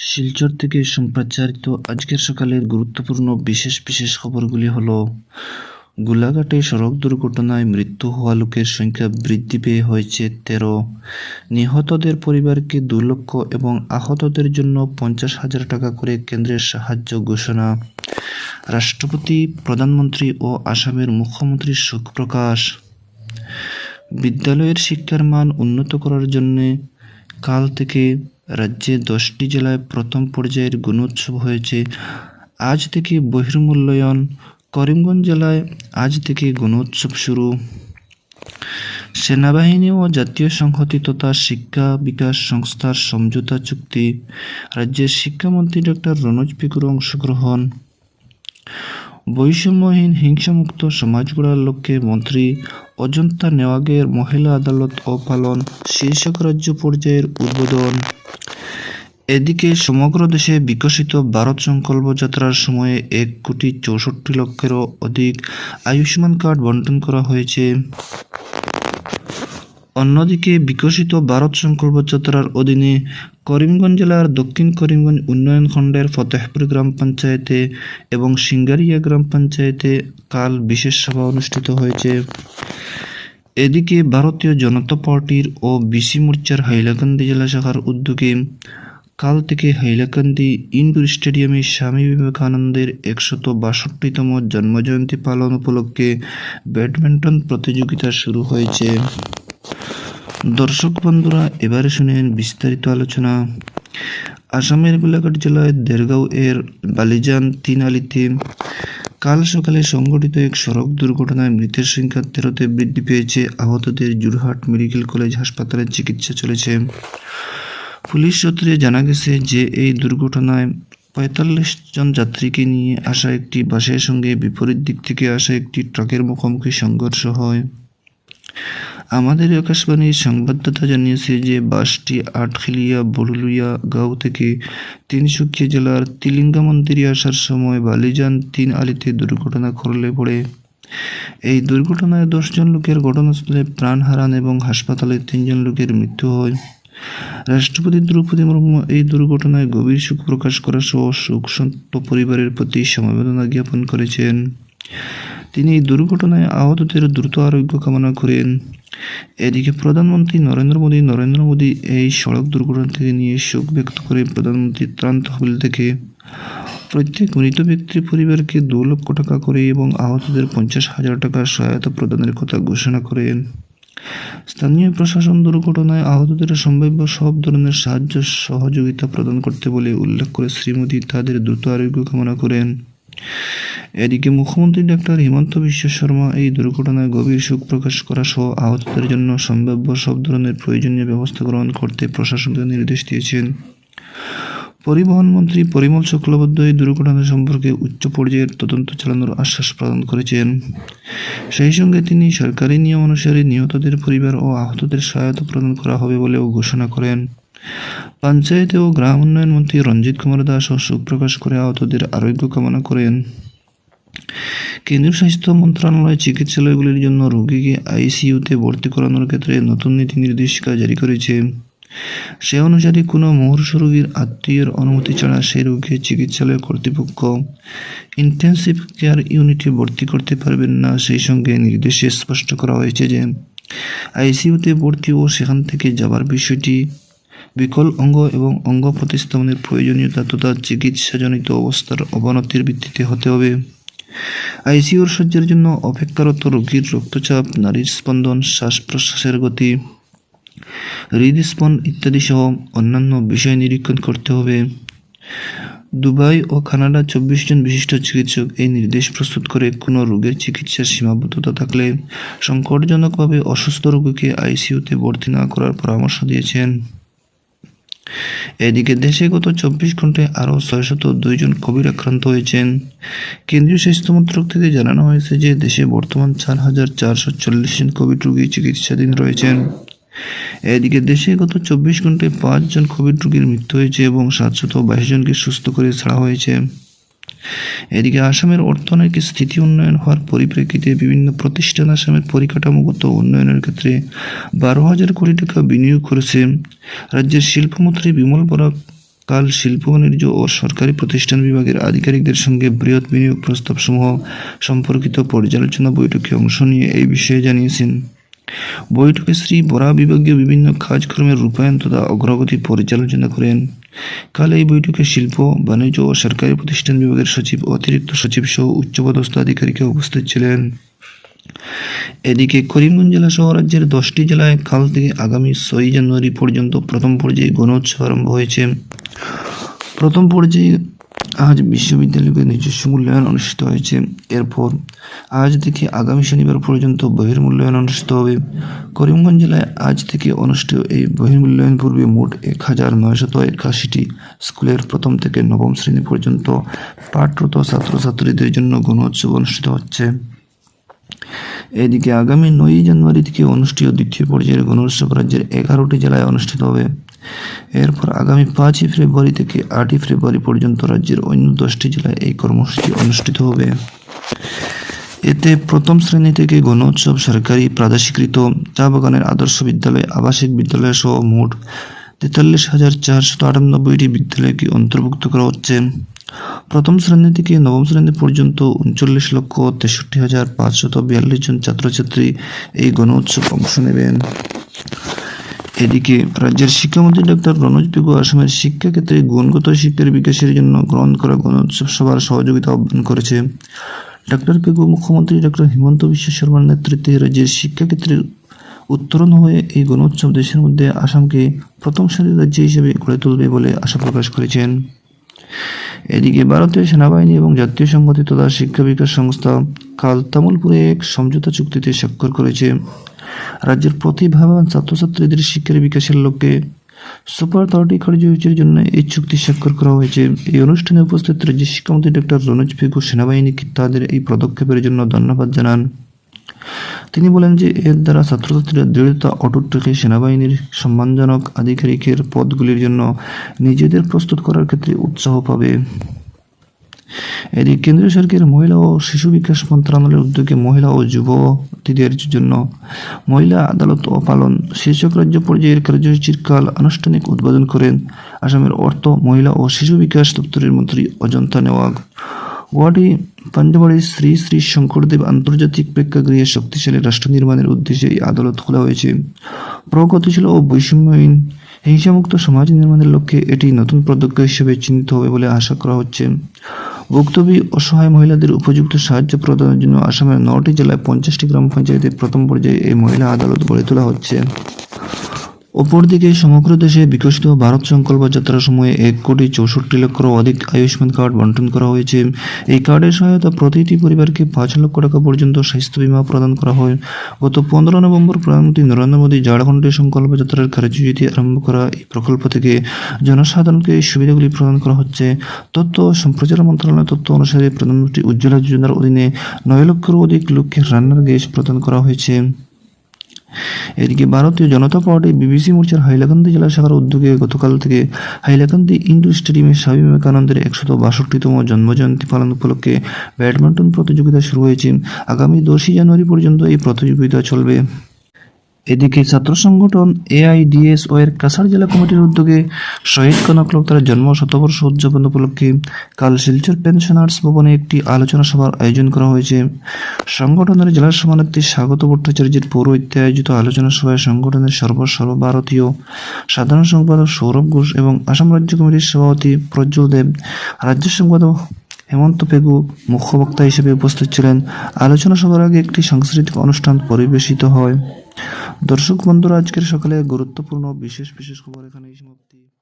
শিলচর থেকে সম্প্রচারিত আজকের সকালের গুরুত্বপূর্ণ বিশেষ বিশেষ খবরগুলি হল, গোলাঘাটে সড়ক দুর্ঘটনায় মৃত্যু হওয়া লোকের সংখ্যা বৃদ্ধি পেয়ে হয়েছে তেরো। নিহতদের পরিবারকে দু লক্ষ এবং আহতদের জন্য পঞ্চাশ হাজার টাকা করে কেন্দ্রের সাহায্য ঘোষণা। রাষ্ট্রপতি, প্রধানমন্ত্রী ও আসামের মুখ্যমন্ত্রী শোক প্রকাশ। বিদ্যালয়ের শিক্ষার মান উন্নত করার জন্যে কাল থেকে রাজ্যে দশটি জেলায় প্রথম পর্যায়ের গুণোৎসব হয়েছে। আজ থেকে বহির্মূল্যায়ন। করিমগঞ্জ জেলায় আজ থেকে গুণোৎসব শুরু। সেনাবাহিনী ও জাতীয় সংহতি তথা শিক্ষা বিকাশ সংস্থার সমঝোতা চুক্তি। রাজ্যের শিক্ষামন্ত্রী ডক্টর রনোজ পিকুর অংশগ্রহণ। বৈষম্যহীন, হিংসামুক্ত সমাজ গড়ার লক্ষ্যে মন্ত্রী অজন্তা নেওয়াগের মহিলা আদালত ও পালন শীর্ষক রাজ্য পর্যায়ের উদ্বোধন। এদিকে সমগ্র দেশে বিকশিত ভারত সংকল্প যাত্রার সময়ে এক কোটি চৌষট্টি লক্ষেরও অধিক আয়ুষ্মান কার্ড বন্টন করা হয়েছে। অন্যদিকে বিকশিত ভারত সংকল্প যাত্রার অধীনে করিমগঞ্জ জেলার দক্ষিণ করিমগঞ্জ উন্নয়ন খণ্ডের ফতেহপুর গ্রাম পঞ্চায়েতে এবং সিঙ্গারিয়া গ্রাম পঞ্চায়েতে কাল বিশেষ সভা অনুষ্ঠিত হয়েছে। এদিকে ভারতীয় জনতা পার্টির ও বিসি মোর্চার হাইলাকান্দি জেলা শাখার উদ্যোগে কাল থেকে হাইলাকান্দি ইনডোর স্টেডিয়ামে স্বামী বিবেকানন্দের একশত বাষট্টিতম জন্মজয়ন্তী পালন উপলক্ষে ব্যাডমিন্টন প্রতিযোগিতা শুরু হয়েছে। দর্শক বন্ধুরা, এবারে শুনেন বিস্তারিত আলোচনা। আসামের গোলাঘাট জেলায় দেরগাঁও এর বালিজান তিন আলিতে কাল সকালে সংঘটিত এক সড়ক দুর্ঘটনায় মৃতের সংখ্যা তেরোতে বৃদ্ধি পেয়েছে। আহতদের জুরহাট মেডিকেল কলেজ হাসপাতালে চিকিৎসা চলেছে। পুলিশ সূত্রে জানা গেছে যে, এই দুর্ঘটনায় পঁয়তাল্লিশ জন যাত্রীকে নিয়ে আসা একটি বাসের সঙ্গে বিপরীত দিক থেকে আসা একটি ট্রাকের মুখোমুখি সংঘর্ষ হয়। আমাদের আকাশবাণীর সংবাদদাতা জানিয়েছে যে বাসটি আটখিলিয়া বড়লুইয়া গাঁও থেকে তিনসুকিয়া জেলার তিলিঙ্গা মন্দিরে আসার সময় বালিজান তিন আলিতে দুর্ঘটনা করলে পড়ে। এই দুর্ঘটনায় দশজন লোকের ঘটনাস্থলে প্রাণ হারান এবং হাসপাতালে তিনজন লোকের মৃত্যু হয়। রাষ্ট্রপতি দ্রৌপদী মুর্মু এই দুর্ঘটনায় গভীর শোক প্রকাশ করা সহ শোকসন্তপ্ত পরিবারের প্রতি সমবেদনা জ্ঞাপন করেছেন। তিনি এই দুর্ঘটনায় আহতদের দ্রুত আরোগ্য কামনা করেন। এদিকে প্রধানমন্ত্রী নরেন্দ্র মোদী নরেন্দ্র মোদী এই সড়ক দুর্ঘটনা থেকে নিয়ে শোক ব্যক্ত করে প্রধানমন্ত্রী ত্রাণ তহবিল থেকে প্রত্যেক মৃত ব্যক্তির পরিবারকে দু লক্ষ টাকা করে এবং আহতদের পঞ্চাশ হাজার টাকার সহায়তা প্রদানের কথা ঘোষণা করেন। স্থানীয় প্রশাসন দুর্ঘটনায় আহতদের সম্ভাব্য সব ধরনের সাহায্য সহযোগিতা প্রদান করতে বলে উল্লেখ করে শ্রী মোদী তাদের দ্রুত আরোগ্য কামনা করেন। এদিকে মুখ্যমন্ত্রী ডাক্তার হিমন্ত বিশ্ব শর্মা এই দুর্ঘটনায় গভীর শোক প্রকাশ করা সহ আহতদের জন্য সম্ভাব্য সব ধরনের প্রয়োজনীয় ব্যবস্থা গ্রহণ করতে প্রশাসনকে নির্দেশ দিয়েছেন। পরিবহন মন্ত্রী পরিমল শুক্লবৈদ্য এই দুর্ঘটনা সম্পর্কে উচ্চ পর্যায়ের তদন্ত চালানোর আশ্বাস প্রদান করেছেন। সেই সঙ্গে তিনি সরকারি নিয়ম অনুসারে নিহতদের পরিবার ও আহতদের সহায়তা প্রদান করা হবে বলেও ঘোষণা করেন। পঞ্চায়েত ও গ্রাম উন্নয়ন মন্ত্রী রঞ্জিত কুমার দাসও শোক প্রকাশ করে আহতদের আরোগ্য কামনা করেন। কেন্দ্রীয় স্বাস্থ্য মন্ত্রণালয় চিকিৎসালয়গুলির জন্য রোগীকে আইসিইউতে ভর্তি করানোর ক্ষেত্রে নতুন নীতি নির্দেশিকা জারি করেছে। সে অনুসারে কোনো মুমূর্ষু রোগীর আত্মীয়ের অনুমতি ছাড়া সেই রোগীকে চিকিৎসালয় কর্তৃপক্ষ ইন্টেন্সিভ কেয়ার ইউনিটে ভর্তি করতে পারবেন না। সেই সঙ্গে নির্দেশে স্পষ্ট করা হয়েছে যে আইসিইউতে ভর্তি ও সেখান থেকে যাবার বিষয়টি বিকল অঙ্গ এবং অঙ্গ প্রতিস্থাপনের প্রয়োজনীয়তা তথা চিকিৎসাজনিত অবস্থার অবনতির ভিত্তিতে হতে হবে। আইসিইউর শয্যার জন্য অপেক্ষারত রোগীর রক্তচাপ, নারীর স্পন্দন শ্বাস প্রশ্বাসের গতি হৃদস্পন ইত্যাদি সহ অন্যান্য বিষয় নিরীক্ষণ করতে হবে। দুবাই ও কানাডা চব্বিশ জন বিশিষ্ট চিকিৎসক এই নির্দেশ প্রস্তুত করে কোনো রোগের চিকিৎসার সীমাবদ্ধতা থাকলে সংকটজনকভাবে অসুস্থ রোগীকে আইসিইউতে ভর্তি না করার পরামর্শ দিয়েছেন। এদিকে দেশে গত চব্বিশ ঘন্টায় আরও ছয়শত দুইজন কোভিড আক্রান্ত হয়েছেন। কেন্দ্রীয় স্বাস্থ্য মন্ত্রক থেকে জানানো হয়েছে যে, দেশে বর্তমান চার হাজার চারশো চল্লিশ জন কোভিড রোগী চিকিৎসাধীন রয়েছেন। এদিকে দেশে গত চব্বিশ ঘন্টায় পাঁচজন কোভিড রোগীর মৃত্যু হয়েছে এবং সাতশত বাইশ জনকে সুস্থ করে ছাড়া হয়েছে। এদিকে আসামের অর্থনৈতিক স্থিতি উন্নয়ন হওয়ার পরিপ্রেক্ষিতে বিভিন্ন প্রতিষ্ঠান আসামের পরিকাঠামোগত উন্নয়নের ক্ষেত্রে বারো হাজার কোটি টাকা বিনিয়োগ করেছে। রাজ্যের শিল্পমন্ত্রী বিমল বরা কাল শিল্প বাণিজ্য ও সরকারি প্রতিষ্ঠান বিভাগের আধিকারিকদের সঙ্গে বৃহৎ বিনিয়োগ প্রস্তাবসমূহ সম্পর্কিত পর্যালোচনা বৈঠকে অংশ নিয়ে এই বিষয়ে জানিয়েছেন। বৈঠকে শ্রী বরা বিভাগীয় বিভিন্ন কাজকর্মের রূপায়ণ তথা অগ্রগতি পর্যালোচনা করেন। কাল এই বৈঠকে শিল্প, বাণিজ্য ও সরকারি প্রতিষ্ঠান বিভাগের সচিব, অতিরিক্ত সচিব সহ উচ্চপদস্থ আধিকারিকে উপস্থিত ছিলেন। এদিকে করিমগঞ্জ জেলা সহ রাজ্যের দশটি জেলায় কাল থেকে আগামী ছয়ই জানুয়ারি পর্যন্ত প্রথম পর্যায়ে গণোৎসব আরম্ভ হয়েছে। প্রথম পর্যায়ে আজ বিশ্ববিদ্যালয়কে নিজস্ব মূল্যায়ন অনুষ্ঠিত হয়েছে। এরপর আজ থেকে আগামী শনিবার পর্যন্ত বহির্মূল্যায়ন অনুষ্ঠিত হবে। করিমগঞ্জ জেলায় আজ থেকে অনুষ্ঠিত এই বহির্মূল্যায়ন পূর্বে মোট এক হাজার নয়শত একাশিটি স্কুলের প্রথম থেকে নবম শ্রেণি পর্যন্ত পাঠরত ছাত্রছাত্রীদের জন্য গণোৎসব অনুষ্ঠিত হচ্ছে। এদিকে আগামী নয়ই জানুয়ারি থেকে অনুষ্ঠিত দ্বিতীয় পর্যায়ের গণোৎসব রাজ্যের এগারোটি জেলায় অনুষ্ঠিত হবে। এরপর আগামী পাঁচই ফেব্রুয়ারি থেকে আটই ফেব্রুয়ারি পর্যন্ত রাজ্যের অন্য দশটি জেলায় এই কর্মসূচি অনুষ্ঠিত হবে। এতে প্রথম শ্রেণি থেকে গণোৎসব সরকারি প্রাদেশিকৃত, চা বাগানের আদর্শ বিদ্যালয়, আবাসিক বিদ্যালয় সহ মোট তেতাল্লিশ হাজার চারশত আটানব্বইটি বিদ্যালয়কে অন্তর্ভুক্ত করা হচ্ছে। প্রথম শ্রেণি থেকে নবম শ্রেণি পর্যন্ত উনচল্লিশ লক্ষ তেষট্টি হাজার পাঁচশত বিয়াল্লিশ জন ছাত্রছাত্রী এই গণ উৎসব অংশ নেবেন। এদিকে রাজ্যের শিক্ষামন্ত্রী ডক্টর রনোজ পেগু আসামের শিক্ষাক্ষেত্রে গুণগত শিক্ষার বিকাশের জন্য গ্রহণ করা গণ উৎসব সভার সহযোগিতা আহ্বান করেছে। ডক্টর পেগু মুখ্যমন্ত্রী ডক্টর হিমন্ত বিশ্ব শর্মার নেতৃত্বে রাজ্যের শিক্ষাক্ষেত্রে উত্তরণ হয়ে এই গণোৎসব দেশের মধ্যে আসামকে প্রথম সারির রাজ্য হিসেবে গড়ে তুলবে বলে আশা প্রকাশ করেছেন। এদিকে ভারতীয় সেনাবাহিনী এবং জাতীয় সংহতি তথা শিক্ষা বিকাশ সংস্থা কাল তামুলপুরে এক সমঝোতা চুক্তিতে স্বাক্ষর করেছে। রাজ্যের প্রতিভাবান ছাত্রছাত্রীদের শিক্ষার বিকাশের লক্ষ্যে সুপার থার্টি কার্যসূচির জন্য এই চুক্তি স্বাক্ষর করা হয়েছে। এই অনুষ্ঠানে উপস্থিত রাজ্যের শিক্ষামন্ত্রী ডক্টর রনোজ পেগু সেনাবাহিনীকে তাদের এই পদক্ষেপের জন্য ধন্যবাদ জানান। তিনি বলেন যে এর দ্বারা ছাত্রছাত্রীরা দৃঢ়তা, অটুট রেখে সেনাবাহিনীর সম্মানজনক আধিকারিকের পদগুলির জন্য নিজেদের প্রস্তুত করার ক্ষেত্রে উৎসাহ পাবে। এদিকে কেন্দ্রীয় সরকারের মহিলা ও শিশু বিকাশ মন্ত্রণালয়ের উদ্যোগে মহিলা ও যুব যুবতীদের জন্য মহিলা আদালত ও পালন শীর্ষক রাজ্য পর্যায়ের কার্যসূচির কাল আনুষ্ঠানিক উদ্বোধন করেন আসামের অর্থ, মহিলা ও শিশু বিকাশ দপ্তরের মন্ত্রী অজন্তা নেওয়াগ। গুয়াহাটি পাঞ্জাবাড়ির শ্রী শ্রী শঙ্করদেব আন্তর্জাতিক প্রেক্ষাগৃহে শক্তিশালী রাষ্ট্র নির্মাণের উদ্দেশ্যে এই আদালত খোলা হয়েছে। প্রগতিশীল ও বৈষম্যহীন, হিংসামুক্ত সমাজ নির্মাণের লক্ষ্যে এটি নতুন পদক্ষেপ হিসেবে চিহ্নিত হবে বলে আশা করা হচ্ছে। ভুক্তভোগী অসহায় মহিলাদের উপযুক্ত সাহায্য প্রদানের জন্য আসামের নটি জেলায় পঞ্চাশটি গ্রাম পঞ্চায়েতের প্রথম পর্যায়ে এই মহিলা আদালত গড়ে তোলা হচ্ছে। অপরদিকে সমগ্র দেশে বিকশিত ভারত সংকল্প যাত্রার সময়ে এক কোটি চৌষট্টি লক্ষের অধিক আয়ুষ্মান কার্ড বন্টন করা হয়েছে। এই কার্ডের সহায়তা প্রতিটি পরিবারকে পাঁচ লক্ষ টাকা পর্যন্ত স্বাস্থ্য বীমা প্রদান করা হয়। গত পনেরো নভেম্বর প্রধানমন্ত্রী নরেন্দ্র মোদী ঝাড়খণ্ডের সংকল্প যাত্রার কার্যসূচি আরম্ভ করা এই প্রকল্প থেকে জনসাধারণকে এই সুবিধাগুলি প্রদান করা হচ্ছে। তথ্য ও সম্প্রচার মন্ত্রণালয়ের তথ্য অনুসারে প্রধানমন্ত্রী উজ্জ্বলা যোজনার অধীনে নয় লক্ষেরও অধিক লোককে রান্নার গ্যাস প্রদান করা হয়েছে। এদিকে ভারতীয় জনতা পার্টি বিবিসি মোর্চার হাইলাকান্দি জেলা শাখার উদ্যোগে গতকাল থেকে হাইলাকান্দি ইন্ডোর স্টেডিয়ামে স্বামী বিবেকানন্দের একশত বাষট্টিতম জন্মজয়ন্তী পালন উপলক্ষে ব্যাডমিন্টন প্রতিযোগিতা শুরু হয়েছে। আগামী দশই জানুয়ারি পর্যন্ত এই প্রতিযোগিতা চলবে। এদিকে ছাত্র সংগঠন এআইডিএসও এর কাছাড় জেলা কমিটির উদ্যোগে শহীদ কনক তার জন্ম শতবর্ষ উদযাপন উপলক্ষে কাল শিলচর পেনশনার্স ভবনে একটি আলোচনা সভার আয়োজন করা হয়েছে। সংগঠনের জেলা সভানেত্রী স্বাগত ভট্টাচার্যের পৌরোহিত্যে আয়োজিত আলোচনা সভায় সংগঠনের সর্ব সর্বভারতীয় সাধারণ সম্পাদক সৌরভ ঘোষ এবং আসাম রাজ্য কমিটির সভাপতি প্রজ্জ্বল দেব, রাজ্য সম্পাদক হেমন্ত পেগু, মুখ্য বক্তা হিসেবে উপস্থিত ছিলেন। আলোচনা সভার আগে একটি সাংস্কৃতিক অনুষ্ঠান পরিবেশিত হয়। দর্শক বন্ধুরা আজকের সকালে গুরুত্বপূর্ণ বিশেষ বিশেষ খবর এখানে সমাপ্তি।